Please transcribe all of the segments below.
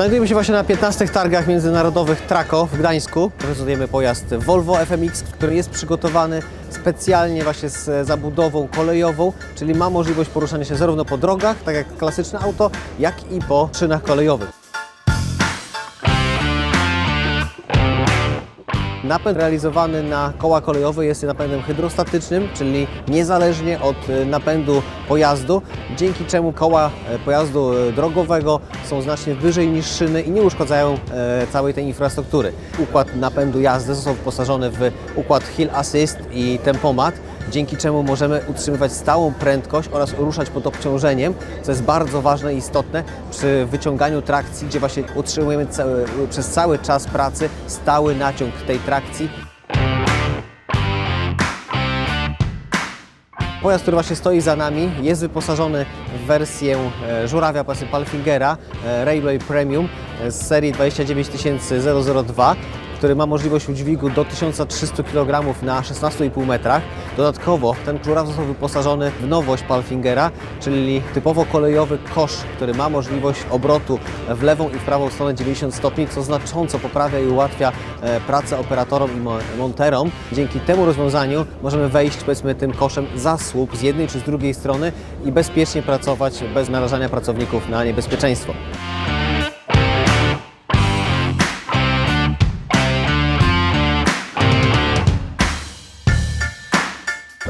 Znajdujemy się właśnie na 15 targach międzynarodowych Trako w Gdańsku. Prezentujemy pojazd Volvo FMX, który jest przygotowany specjalnie właśnie z zabudową kolejową, czyli ma możliwość poruszania się zarówno po drogach, tak jak klasyczne auto, jak i po szynach kolejowych. Napęd realizowany na koła kolejowe jest napędem hydrostatycznym, czyli niezależnie od e, napędu pojazdu, dzięki czemu koła e, pojazdu e, drogowego są znacznie wyżej niż szyny i nie uszkodzają e, całej tej infrastruktury. Układ napędu jazdy został wyposażony w układ Hill Assist i tempomat, dzięki czemu możemy utrzymywać stałą prędkość oraz ruszać pod obciążeniem, co jest bardzo ważne i istotne przy wyciąganiu trakcji, gdzie właśnie utrzymujemy cały, przez cały czas pracy stały naciąg tej trakcji. Pojazd, który właśnie stoi za nami, jest wyposażony w wersję e, żurawia pasy Palfingera e, Railway Premium z serii 29002 który ma możliwość udźwigu do 1300 kg na 16,5 metrach. Dodatkowo ten żuraw został wyposażony w nowość Palfingera, czyli typowo kolejowy kosz, który ma możliwość obrotu w lewą i w prawą stronę 90 stopni, co znacząco poprawia i ułatwia e, pracę operatorom i mo- monterom. Dzięki temu rozwiązaniu możemy wejść powiedzmy tym koszem za słup z jednej czy z drugiej strony i bezpiecznie pracować bez narażania pracowników na niebezpieczeństwo.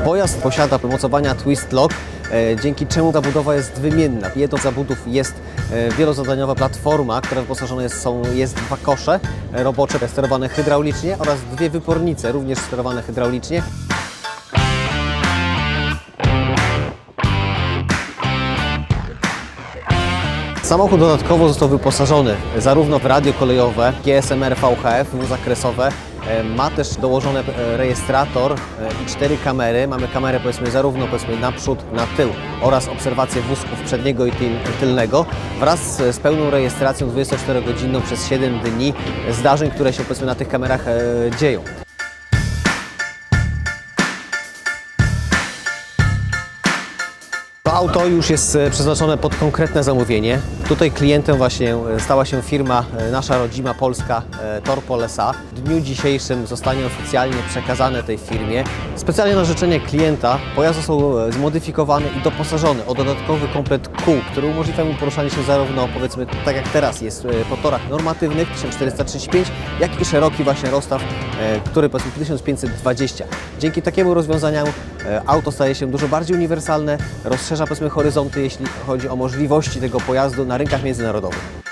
Pojazd posiada mocowania Twist Lock, e, dzięki czemu zabudowa jest wymienna. Jedną z zabudów jest e, wielozadaniowa platforma, która wyposażona jest, są, jest dwa kosze e, robocze sterowane hydraulicznie oraz dwie wypornice, również sterowane hydraulicznie. Samochód dodatkowo został wyposażony zarówno w radio kolejowe, GSMR VHF, zakresowe. E, Ma też dołożony e, rejestrator e, i cztery kamery. Mamy kamerę powiedzmy zarówno powiedzmy naprzód, na tył oraz obserwację wózków przedniego i tyl- tylnego wraz z pełną rejestracją 24-godzinną przez 7 dni zdarzeń, które się powiedzmy na tych kamerach dzieją. Auto już jest e, przeznaczone pod konkretne zamówienie. Tutaj klientem właśnie e, stała się firma e, nasza rodzima polska e, Torpol S.A. W dniu dzisiejszym zostanie oficjalnie przekazane tej firmie. Specjalnie na życzenie klienta pojazd został zmodyfikowany i doposażony o dodatkowy komplet kół, który umożliwia mu poruszanie się zarówno powiedzmy tak jak teraz jest po torach normatywnych 1435, jak i szeroki właśnie rozstaw, który powiedzmy 1520. Dzięki takiemu rozwiązaniom e, auto staje się dużo bardziej uniwersalne, rozszerza powiedzmy horyzonty, jeśli chodzi o możliwości tego pojazdu na rynkach międzynarodowych.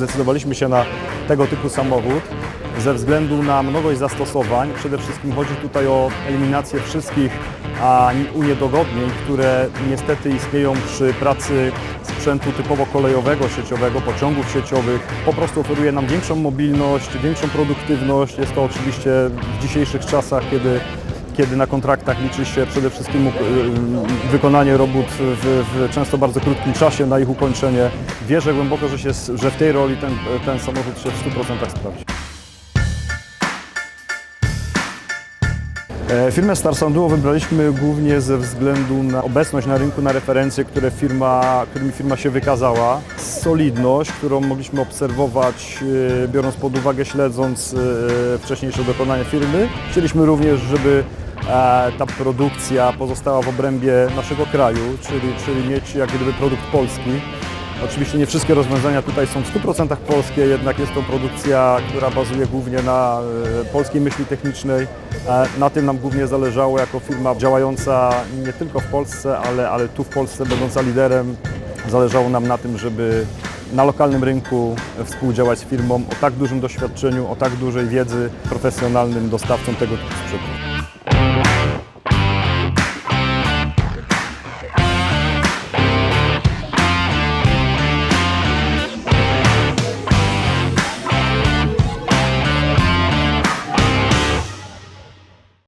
Zdecydowaliśmy się na tego typu samochód ze względu na mnogość zastosowań. Przede wszystkim chodzi tutaj o eliminację wszystkich uniedogodnień, które niestety istnieją przy pracy sprzętu typowo kolejowego, sieciowego, pociągów sieciowych. Po prostu oferuje nam większą mobilność, większą produktywność. Jest to oczywiście w dzisiejszych czasach, kiedy kiedy na kontraktach liczy się przede wszystkim y, wykonanie robót w, w często bardzo krótkim czasie na ich ukończenie. Wierzę głęboko, że, się, że w tej roli ten, ten samochód się w 100% sprawdzi. E, Firmę Star Sounduo wybraliśmy głównie ze względu na obecność na rynku, na referencje, które firma, którymi firma się wykazała, solidność, którą mogliśmy obserwować, e, biorąc pod uwagę, śledząc e, wcześniejsze dokonania firmy. Chcieliśmy również, żeby ta produkcja pozostała w obrębie naszego kraju, czyli, czyli mieć jak gdyby produkt polski. Oczywiście nie wszystkie rozwiązania tutaj są w 100% polskie, jednak jest to produkcja, która bazuje głównie na e, polskiej myśli technicznej. E, Na tym nam głównie zależało jako firma działająca nie tylko w Polsce, ale, ale tu w Polsce będąca liderem. Zależało nam na tym, żeby na lokalnym rynku współdziałać z firmą o tak dużym doświadczeniu, o tak dużej wiedzy, profesjonalnym dostawcą tego typu sprzętu.